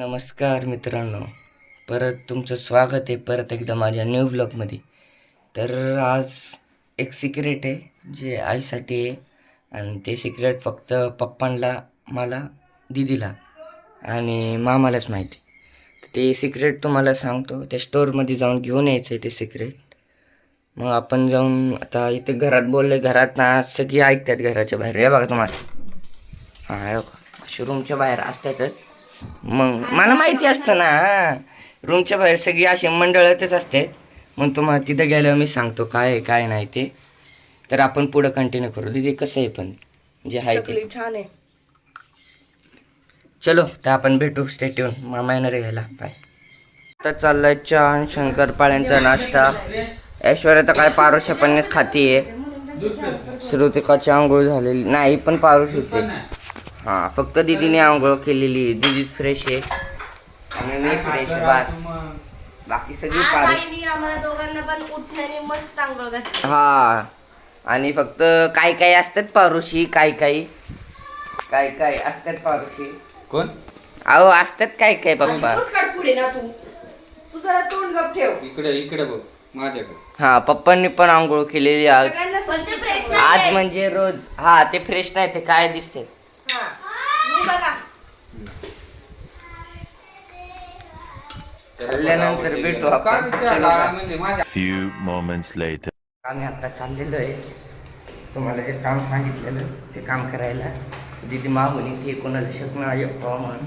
नमस्कार मित्रांनो. परत तुमचं स्वागत आहे परत एकदा माझ्या न्यू ब्लॉगमध्ये तर आज एक सिक्रेट आहे जे आईसाठी आहे. आणि ते सिक्रेट फक्त पप्पांना मला दिदीला आणि मामालाच माहिती तर ते सिक्रेट तुम्हाला सांगतो. त्या स्टोअरमध्ये जाऊन घेऊन यायचं आहे ते सिक्रेट मग आपण जाऊन आता इथे घरात बोलले घरात ना सगळी ऐकतात घराच्या बाहेर. हे बघा तुम्हाला. हां बघा. रूमच्या बाहेर असतातच. मग मला माहिती असतं ना. रूमच्या बाहेर सगळी अशी मंडळातच असते. मग तुम्हाला तिथं गेल्यावर मी सांगतो काय आहे काय नाही ते. तर आपण पुढं कंटिन्यू करू. दिदी कसं आहे पण? जे आहे ते. छान आहे. चलो तर आपण भेटू. स्टेट येऊन मामा येणार आहे घ्यायला. बाय आता चाललाय चहा शंकरपाळ्यांचा नाश्ता. ऐश्वर्या तर काय पारोशा पन्नेच खातीये. श्रुतिकाची आंघोळ झालेली. नाही पण पारोशीच आहे हां फक्त दीदीने आंघोळ केलेली दीदी फ्रेश आहे. आणि मी फ्रेश आहे बस. बाकी सगळी आईने आम्हाला दोघांना पण उठण्याने मस्त आंघोळ घातली. हा. आणि फक्त काय काय असतात पारुशी? काय काय? काय काय असतात पारुशी? कोण? अहो असतात काय काय पप्पा? काढ पुढे ना तू. तू जरा तोंड गप ठेव. इकडे इकडे बघ माझ्याकडे. हा पप्पांनी पण आंघोळ केलेली आज. सगळ्यांना स्वच्छ फ्रेश आज म्हणजे रोज. हा ते फ्रेश नाही ते काय दिसते बघा. खाल्ल्यानंतर भेटू आपण. म्हणजे Few moments later. आम्ही आता चाललेलो आहे. तुम्हाला जे काम सांगितलेलं ते काम करायला. दिदी मागून ते कोणाला शकणार येतो म्हणून.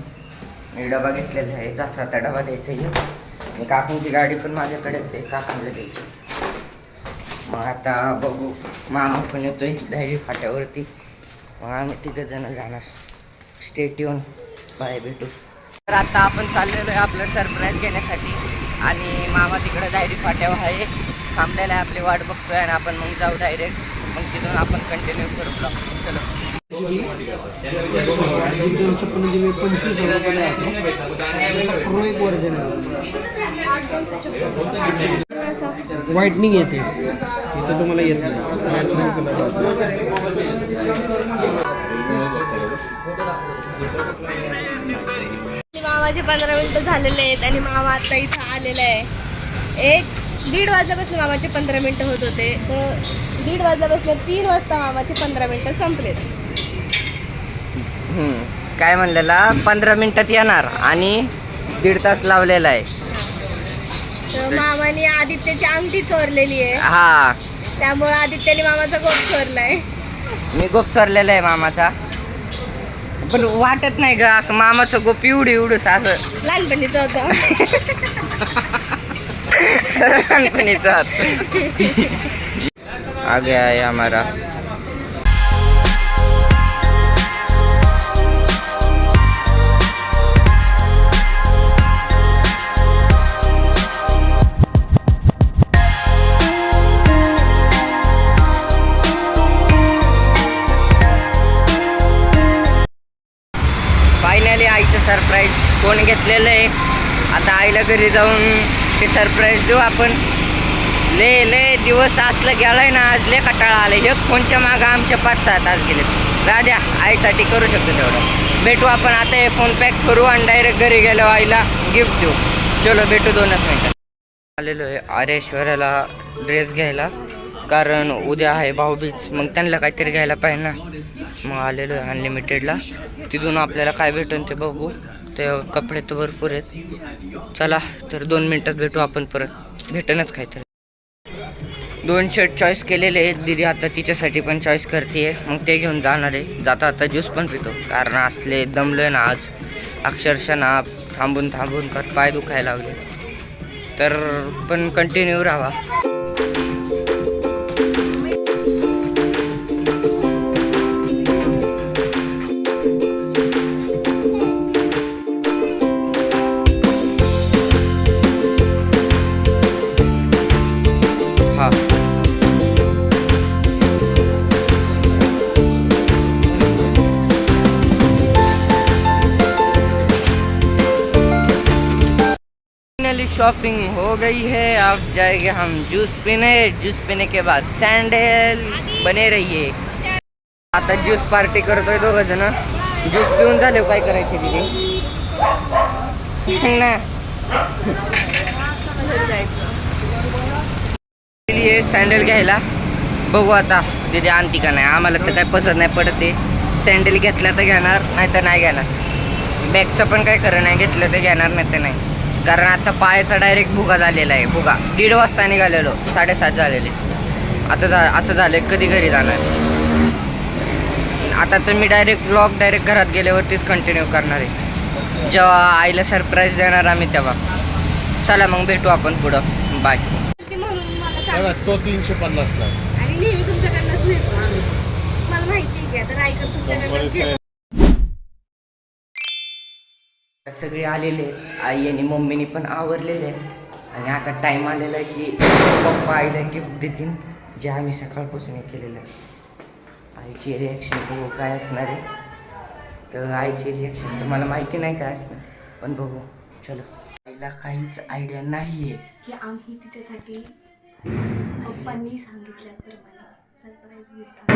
मी डबा घेतलेला आहे. जाता आता डबा द्यायचा आहे. आणि काकूंची गाडी पण माझ्याकडेच आहे. काकूंना द्यायची. मग आता बघू. मामा पण येतोय डायरी फाट्यावरती. मग आम्ही तिघं जण जाणार. स्टेट येऊन बाय भेटू तर आता आपण चाललेलो आहे आपलं सरप्राईज घेण्यासाठी. आणि मामा तिकडं डायरी फाट्यावर आहे. थांबलेला आहे आपली वाट बघतोय आणि आपण मग जाऊ डायरेक्ट मग तिथून आपण कंटिन्यू करू ब्लॉग चलो. दोन पंचवीस प्रो एक वर्जन व्हाईटनिंग येते. इथं तुम्हाला येत नाही. नॅचरल कलर मामाचे पंधरा मिनिटं झालेले आहेत आणि मामा आता इथं आलेला आहे. एक दीड वाजल्यापासून मामाचे पंधरा मिनिटं होत होते. तर दीड वाजल्यापासून तीन वाजता मामाचे पंधरा मिनिटं संपलेत. हम्म. काय म्हणलेला? पंधरा मिनिटात येणार आणि दीड तास लावलेला आहे. तर मामाने आदित्यची अंगठी चोरलेली आहे. हा. त्यामुळे आदित्यने मामाचा गोप चोरलाय. मी गोप सरलेला आहे मामाचा. पण वाटत नाही ग असं मामाचं गोप एवढं एवढंच असं लहानपणीचं होतं. लहानपणीचा आ गया है हमारा घरी जाऊन ते सरप्राईज देऊ आपण. ले ले दिवस असलं गेलाय ना आज ले कटाळा आले एक फोनच्या मागं आमच्या पाच सहा तास गेले राजा आईसाठी करू शकतो तेवढं. भेटू आपण आता हे फोन पॅक करू आणि डायरेक्ट घरी गेलो आईला गिफ्ट देऊ. चलो भेटू दोनच मिनटं. आलेलो आहे आरेश्वराला ड्रेस घ्यायला. कारण उद्या आहे भाऊबीज मग त्यांना काहीतरी घ्यायला पाहिजे ना. मग आलेलो आहे अनलिमिटेडला तिथून आपल्याला काय भेटून ते बघू. ते कपडे तर भरपूर आहेत. चला तर दोन मिनटात भेटू आपण परत. भेटेनच काहीतरी. दोन शर्ट चॉईस केलेले आहेत. दिदी आता तिच्यासाठी पण चॉईस करते मग ते घेऊन जाणार आहे. जाता आता ज्यूस पण पितो. कारण असले दमलं ना आज. अक्षरशः ना थांबून थांबून कर. पाय दुखायला लागले. तर पण कंटिन्यू राहा. शॉपिंग हो गई है अब जाएंगे हम जूस पीने। जूस पीने के बाद सैंडल बने रहिए। आता ज्यूस पार्टी करतोय दोघं जण। ज्यूस पिऊन झाले हो, काय करायचे तिथे ना? सँडल घ्यायला. बघू आता. तिथे आणती का नाही? आम्हाला तर काय पसंत नाही पडत ते सँडल घेतला तर घेणार नाही तर नाही घेणार. बॅगचं पण काय खरं नाही घेतलं तर घेणार नाही तर नाही. कारण आता पायाचा डायरेक्ट भुगा झालेला आहे भुगा. दीड वाजता निघालेलो साडेसात झालेले. आता जा असं झालं कधी घरी जाणार? आता तर मी डायरेक्ट ब्लॉग डायरेक्ट घरात गेल्यावरतीच कंटिन्यू करणार आहे. जेव्हा आईला सरप्राईज देणार आम्ही तेव्हा. चला मग भेटू आपण पुढं. बाय ती म्हणून मला सांग. तो तीनशे पन्नासला. आणि नेहमी तुमच्याकडनंच नेतो आम्ही. मला माहिती आहे की आता रायकर तुमच्याकडनंच घेतो. सगळे आलेले आई आणि मम्मीनी पण आवरलेले. आणि आता टाईम आलेला आहे की पप्पा आईला गिफ्ट देतील जे आम्ही सकाळपासून हे केलेलं आहे. आईची रिॲक्शन बघू काय असणार आहे. तर आईची रिॲक्शन तर मला माहिती नाही काय असणार. पण बघू चलो. आईला काहीच आयडिया नाही आहे की आम्ही तिच्यासाठी पप्पांनी सांगितल्याप्रमाणे सरप्राईज गिफ्ट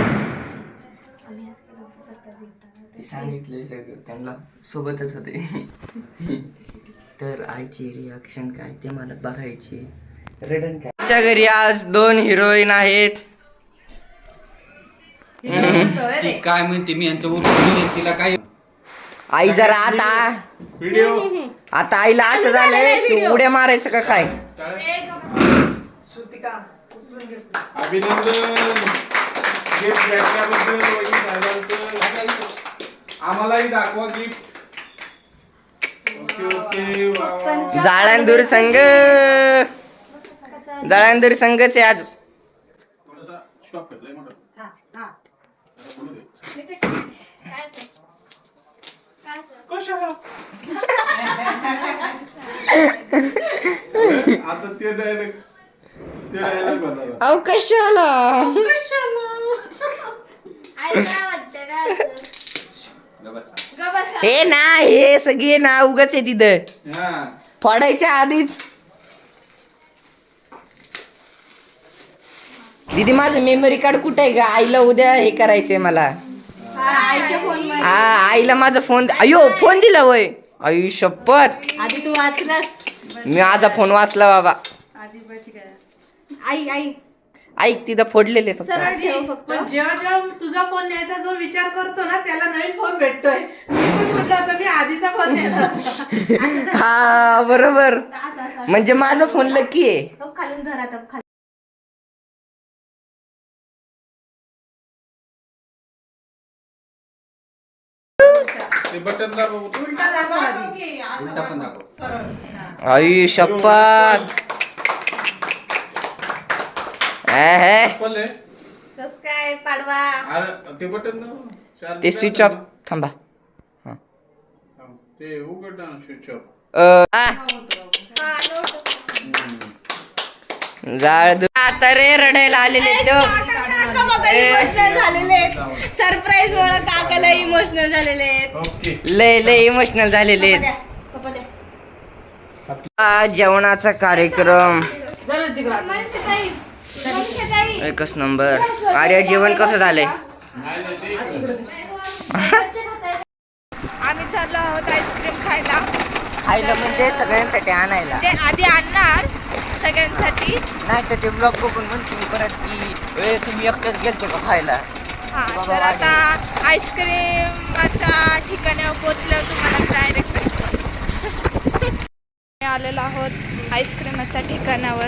आम्ही आज केलं होतं सरप्राईज ते गिफ्ट सांगितले सगळं. त्यांना सोबतच होते. तर आईची रिॲक्शन काय? ते मला बघायची. रडन काय? आमच्या घरी आज दोन हिरोईन आहेत. ती काय म्हणते? मी यांचं उत्तर तिला काय आई जरा आता व्हिडिओ आता आईला असं झालंय की उड्या मारायचं का काय? अभिनंदन. गिफ्ट भेटल्याबद्दल वहिनी साहेबांचं आम्हालाही दाखवा गिफ्ट ओके ओके वा, वा, वा. जाळ्यांदूर संघ. जाळ्यांदूर संघच आहे आज. थोडासा शॉप घेतलाय मोठा. कशाला? आता ते डायरेक्ट ते डायरेक्ट बनवला. अहो कशाला? हे ना हे सगळे ना उगाच आहे तिथं. हा. फोडायच्या आधीच. दीदी माझं मेमरी कार्ड कुठे आहे का आईला उद्या हे करायचंय मला. हा आईला माझा फोन अयो फोन दिला वय. आई शपथ. आधी तू वाचलास. मी माझा फोन वाचला बाबा. आई आई. ऐक तिथं फोडलेले फक्त. सरळ ठेव फक्त. पण जेव्हा जेव्हा तुझा फोन न्यायचा जो विचार करतो ना त्याला नवीन फोन भेटतोय. मी पण म्हटलं होतं मी आधीचा फोन नेला हा बरोबर. असं असं म्हणजे माझा फोन लकी आहे. हो, खालून धरा आता खाली. ते बटन दाबा उलटा दाखव आधी. उलटा पण दाखव आई आहे कस काय पाडवा? अरे ते बटन दाबा चार ते रुपये स्विच ऑफ. थांबा. ना? थांब. ते उघड ना स्विच ऑफ. अ, आ. जाळ दु- आता रे रडायला आलेले इमोशनल झालेले सरप्राईज मुळे काकाला इमोशनल झालेले आहेत. ओके. लय लय इमोशनल झालेले पप्पा द्या, पप्पा द्या. जेवणाचा कार्यक्रम. जरा तिकडं. एकच नंबर. अरे जेवण कसं झालंय? आम्ही चाललो आहोत आईस्क्रीम खायला. खायला म्हणजे सगळ्यांसाठी आणायला. जे आधी आणणार सगळ्यांसाठी. नाही तर ते ब्लॉग बघून म्हणतील परत की ए तुम्ही एकटेच गेलते का खायला? हा तर आता आईस्क्रीमच्या ठिकाणावर पोचल्यावर तुम्हाला डायरेक्ट आलेलो आहोत आईस्क्रीमच्या ठिकाणावर.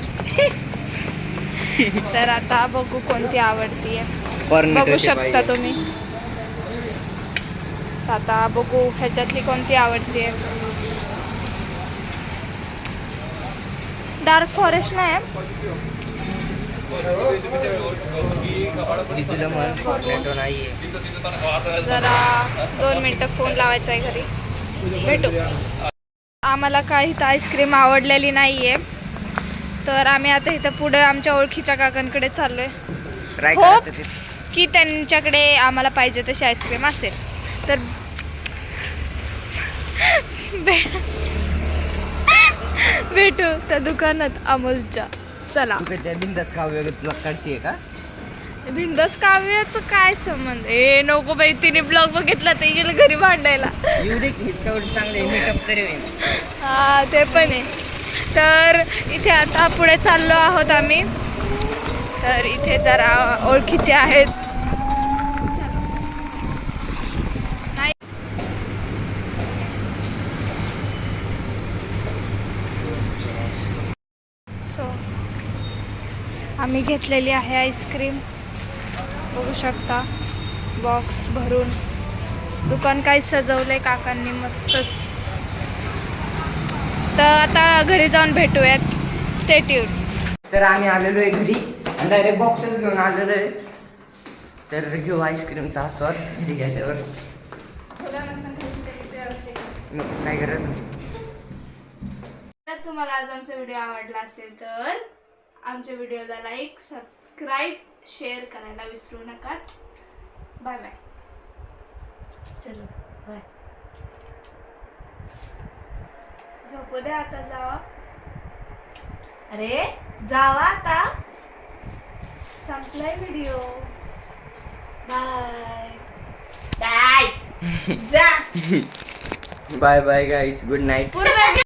तर आता बघू कोणती आवडतीये बघू शकता तुम्ही. आता बघू ह्याच्यातली कोणती आवडतीये डार्क फॉरेस्ट नाही जरा दोन मिनटं फोन लावायचा आहे घरी. भेटू. आम्हाला काही आईस्क्रीम आवडलेली नाही आहे तर आम्ही आता इथं पुढे आमच्या ओळखीच्या काकांकडे चाललो आहे ट्राय हो. करायचं ते. की त्यांच्याकडे आम्हाला पाहिजे तशी आईस्क्रीम असेल. तर भे- भेटू त्या दुकानात अमूलच्या. चला. तू काय त्या बिंदास खाऊ वगैरे तुला काढते का? बिंदास काव्याचं काय संबंध? ए नको बाई तिने ब्लॉग बघितला ते गेलं घरी भांडायला. येऊ दे चांगले मेकअप तरी होईल. हा ते पण आहे. तर इथे आता पुढे चाललो आहोत आम्ही. तर इथे जरा ओळखीचे आहेत. सो आम्ही घेतलेली आहे आईस्क्रीम. बघू शकता बॉक्स भरून. दुकान काही सजवलं आहे काकांनी? मस्तच. तर आता घरी जाऊन भेटूयात. स्टेट्यूट तर आम्ही आलेलो आहे घरी. आणि डायरेक्ट बॉक्सच घेऊन आलेलो आहे. तर घेऊ आईस्क्रीमचा आस्वाद घरी गेल्यावर काय करत. जर तुम्हाला आज आमचा व्हिडिओ आवडला असेल तर आमच्या व्हिडिओला लाईक सबस्क्राईब शेअर करायला विसरू नका. बाय बाय चलो बाय झोपू दे आता जावा. अरे जावा आता. संपलाय व्हिडिओ बाय बाय जा. Bye bye guys good night पूर्ण